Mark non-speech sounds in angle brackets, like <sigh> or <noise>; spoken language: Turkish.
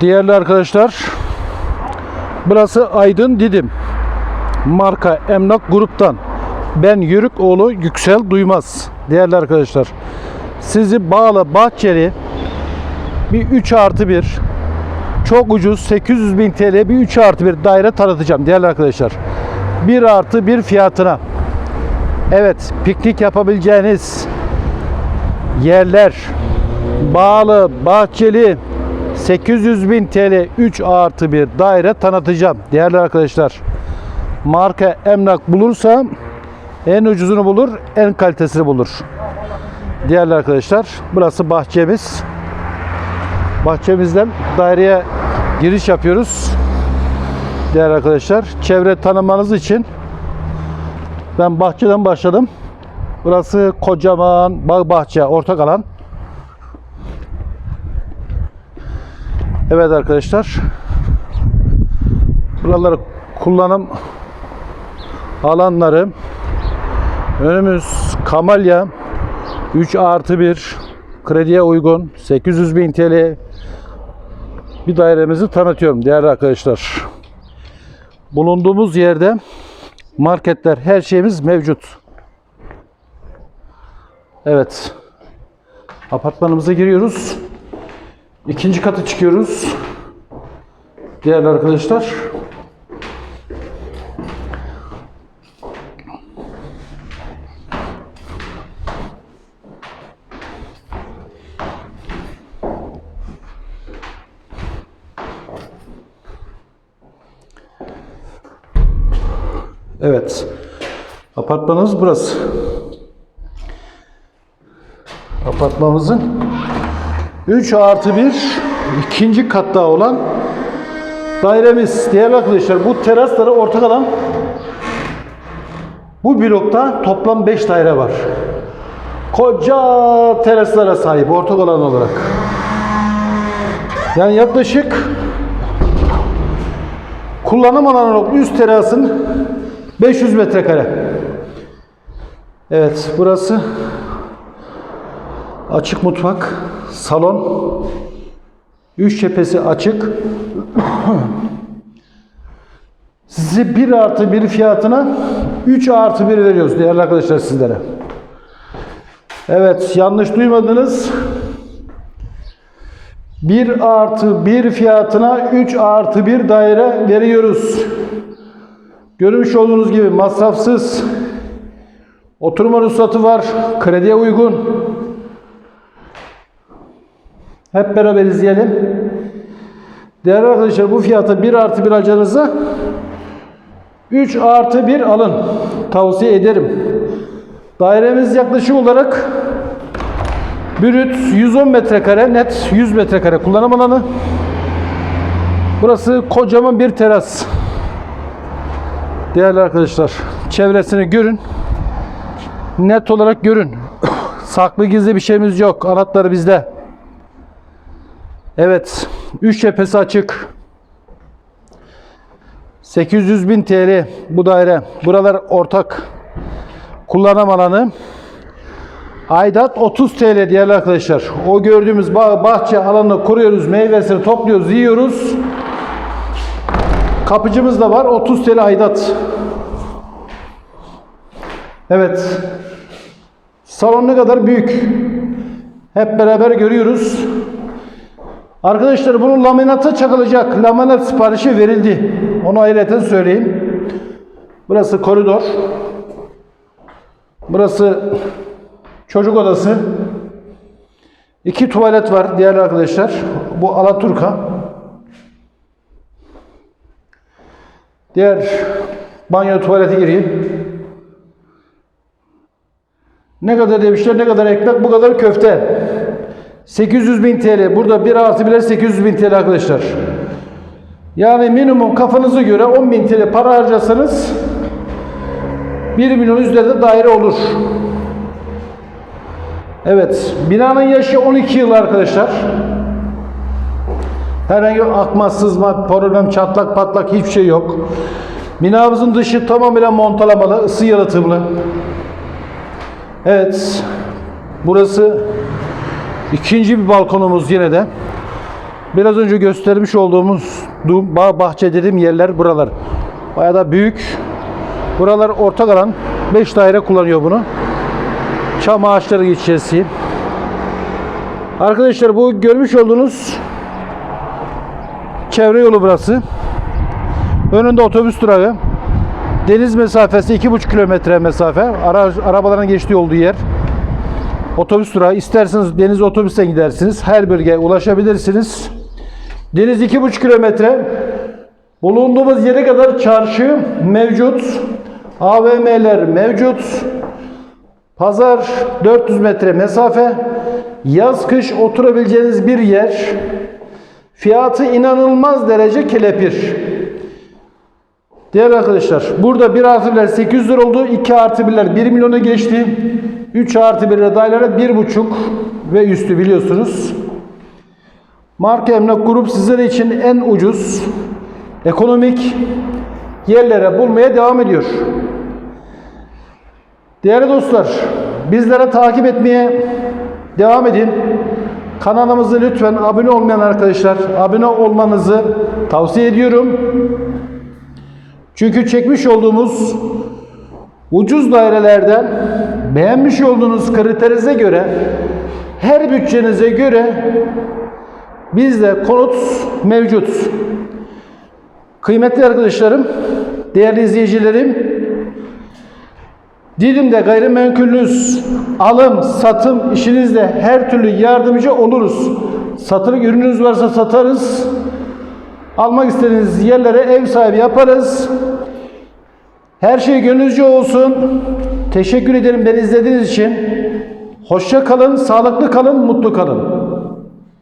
Değerli arkadaşlar, burası Aydın Didim. Marka Emlak Grup'tan. Ben Yürük oğlu Yüksel Duymaz. Değerli arkadaşlar, sizi bağlı bahçeli bir 3 artı 1 çok ucuz 800 bin TL bir 3 artı 1 daire tanıtacağım değerli arkadaşlar. 1 artı 1 fiyatına. Evet piknik yapabileceğiniz yerler bağlı bahçeli 800 bin TL 3 artı 1 daire tanıtacağım değerli arkadaşlar. Marka emlak bulursa en ucuzunu bulur en kalitesini bulur. Değerli arkadaşlar burası bahçemiz. Bahçemizden daireye giriş yapıyoruz. Değerli arkadaşlar çevre tanımanız için ben bahçeden başladım. Burası kocaman bağ bahçe ortak alan. Evet arkadaşlar. Buraları kullanım alanları önümüz Kamalya 3 artı 1 krediye uygun 800 bin TL bir dairemizi tanıtıyorum değerli arkadaşlar. Bulunduğumuz yerde marketler her şeyimiz mevcut. Evet. Apartmanımıza giriyoruz. İkinci katı çıkıyoruz. Değerli arkadaşlar. Evet. Apartmanımız burası. Apartmanımızın 3 artı 1 ikinci katta olan dairemiz. Değerli arkadaşlar bu terasları ortak alan bu blokta toplam 5 daire var. Koca teraslara sahip ortak alan olarak. Yani yaklaşık kullanım alanı üst terasın 500 metrekare. Evet burası açık mutfak, salon, <clears throat> üç cephesi açık. Size 1 artı 1 fiyatına 3 artı 1 veriyoruz değerli arkadaşlar sizlere. Evet yanlış duymadınız. 1 artı 1 fiyatına 3 artı 1 daire veriyoruz. Görmüş olduğunuz gibi masrafsız oturma ruhsatı var. Krediye uygun. Hep beraber izleyelim. Değerli arkadaşlar bu fiyata 1 artı 1 alacağınıza 3 artı 1 alın. Tavsiye ederim. Dairemiz yaklaşık olarak brüt 110 metrekare net 100 metrekare kullanım alanı. Burası kocaman bir teras. Değerli arkadaşlar çevresini görün. Net olarak görün. <coughs> Saklı gizli bir şeyimiz yok. Anahtarı bizde. Evet. 3 cephesi açık. 800 bin TL bu daire. Buralar ortak kullanım alanı. Aidat 30 TL değerli arkadaşlar. O gördüğümüz bağ, bahçe alanını kuruyoruz, meyvesini topluyoruz, yiyoruz. Kapıcımız da var. 30 TL aidat. Evet. Salon ne kadar büyük. Hep beraber görüyoruz. Arkadaşlar bunun laminata çakılacak. Laminat siparişi verildi. Onu ayrıca söyleyeyim. Burası koridor. Burası çocuk odası. İki tuvalet var değerli arkadaşlar. Bu Alaturka. Diğer banyo tuvalete gireyim. Ne kadar demişler, ne kadar ekmek, bu kadar köfte. 800 bin TL. Burada 1 artı 1'ler 800 bin TL arkadaşlar. Yani minimum kafanıza göre 10 bin TL para harcasanız 1 milyon üzerinde daire olur. Evet. Binanın yaşı 12 yıl arkadaşlar. Herhangi bir akma, sızma, problem, çatlak, patlak hiçbir şey yok. Binamızın dışı tamamıyla montalamalı, ısı yalıtımlı. Evet. Burası ikinci bir balkonumuz yine de. Biraz önce göstermiş olduğumuz bahçe dediğim yerler buralar. Bayağı da büyük. Buralar ortak alan. 5 daire kullanıyor bunu. Çam ağaçları geçeceğiz. Arkadaşlar bu görmüş olduğunuz çevre yolu burası. Önünde otobüs durağı. Deniz mesafesi 2,5 kilometre mesafe. Ara, arabaların geçtiği olduğu yer. Otobüs durağı. İsterseniz deniz otobüsten gidersiniz. Her bölgeye ulaşabilirsiniz. Deniz 2,5 kilometre. Bulunduğumuz yere kadar çarşı mevcut. AVM'ler mevcut. Pazar 400 metre mesafe. Yaz kış oturabileceğiniz bir yer. Fiyatı inanılmaz derece kelepir. Değerli arkadaşlar burada 1 artı 1'ler 800 lira oldu. 2 artı 1'ler 1 milyona geçti. 3 artı 1'ler dairelere 1,5 ve üstü biliyorsunuz. Marka Emlak Grup sizler için en ucuz, ekonomik yerlere bulmaya devam ediyor. Değerli dostlar, bizlere takip etmeye devam edin. Kanalımızı lütfen abone olmayan arkadaşlar abone olmanızı tavsiye ediyorum. Çünkü çekmiş olduğumuz ucuz dairelerden beğenmiş olduğunuz kriterize göre her bütçenize göre bizde konut mevcut. Kıymetli arkadaşlarım, değerli izleyicilerim, Didim'de gayrimenkulünüz, alım, satım işinizde her türlü yardımcı oluruz. Satılık ürününüz varsa satarız. Almak istediğiniz yerlere ev sahibi yaparız. Her şey gönlünüzce olsun. Teşekkür ederim beni izlediğiniz için. Hoşça kalın, sağlıklı kalın, mutlu kalın.